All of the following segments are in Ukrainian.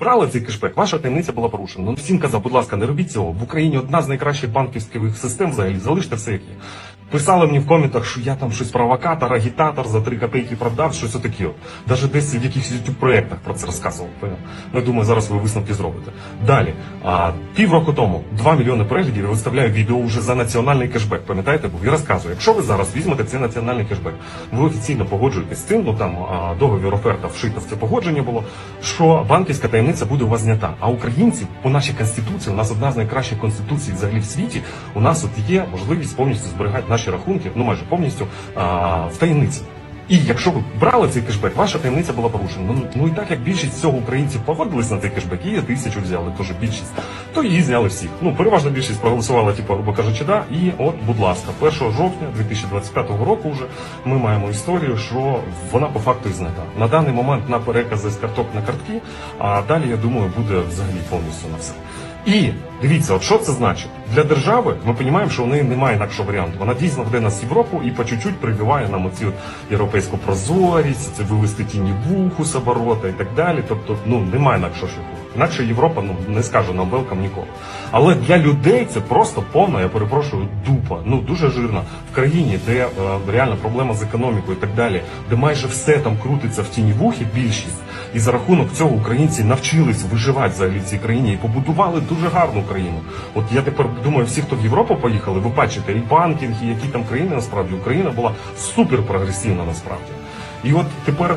брали цей кешбек, ваша таємниця була порушена. Ну всім казав, будь ласка, не робіть цього. В Україні одна з найкращих банківських систем взагалі. Залиште все як є. Писали мені в коментах, що я там щось провокатор, агітатор, за три копійки продав, щось от. Даже десь в якихось youtube проєктах про це розказував. Ну, я думаю, зараз ви висновки зробите. Далі, півроку тому 2 мільйони переглядів я виставляю відео вже за національний кешбек. Пам'ятаєте, був? Я розказую, якщо ви зараз візьмете цей національний кешбек, ви офіційно погоджуєтесь з цим, ну там договір оферта вшита в це погодження було, що банківська таємниця буде у вас знята. А українці по нашій конституції, у нас одна з найкращих конституцій взагалі в світі. У нас от є можливість повністю зберігати наші рахунки, ну майже повністю а, в таємниці. І якщо ви брали цей кешбек, ваша таємниця була порушена. Ну, ну і так як більшість цього українців погодились на цей кешбек, і тисячу взяли, теж більшість, то її зняли всіх. Ну, переважна більшість проголосувала, типу, грубо кажучи, да. І от, будь ласка, 1 жовтня 2025 року вже ми маємо історію, що вона по факту і знята. На даний момент на перекази з карток на картки, а далі, я думаю, буде взагалі повністю на все. І дивіться, от що це значить для держави. Ми розуміємо, що у неї немає інакшого варіанту. Вона дійсно веде нас в Європу і по чуть-чуть прививає нам оці європейську прозорість, це вивести тіні вуху з оборота і так далі. Тобто, ну немає інакшого шляху. Інакше Європа ну не скаже нам велкам ніколи. Але для людей це просто повна, я перепрошую, дупа. Ну дуже жирна в країні, де е, реальна проблема з економікою і так далі, де майже все там крутиться в тіні вухи, більшість. І за рахунок цього українці навчились виживати взагалі в цій країні і побудували дуже гарну країну. От я тепер думаю, всі, хто в Європу поїхали, ви бачите і банкінг, і які там країни насправді Україна була супер прогресивна насправді. І от тепер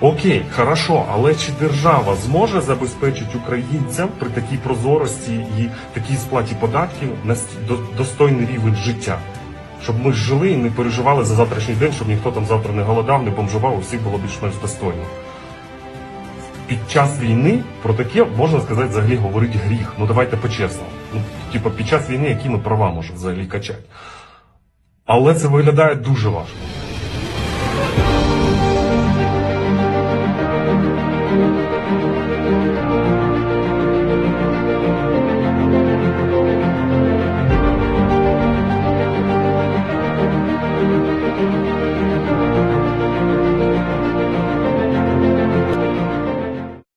Окей, хорошо, але чи держава зможе забезпечити українцям при такій прозорості і такій сплаті податків до- достойний рівень життя? Щоб ми жили і не переживали за завтрашній день, щоб ніхто там завтра не голодав, не бомжував, у всіх було більш-менш достойно. Під час війни про таке можна сказати взагалі говорить гріх. Ну давайте по-чесному. Ну, типу, під час війни які ми права можемо взагалі качати. Але це виглядає дуже важко.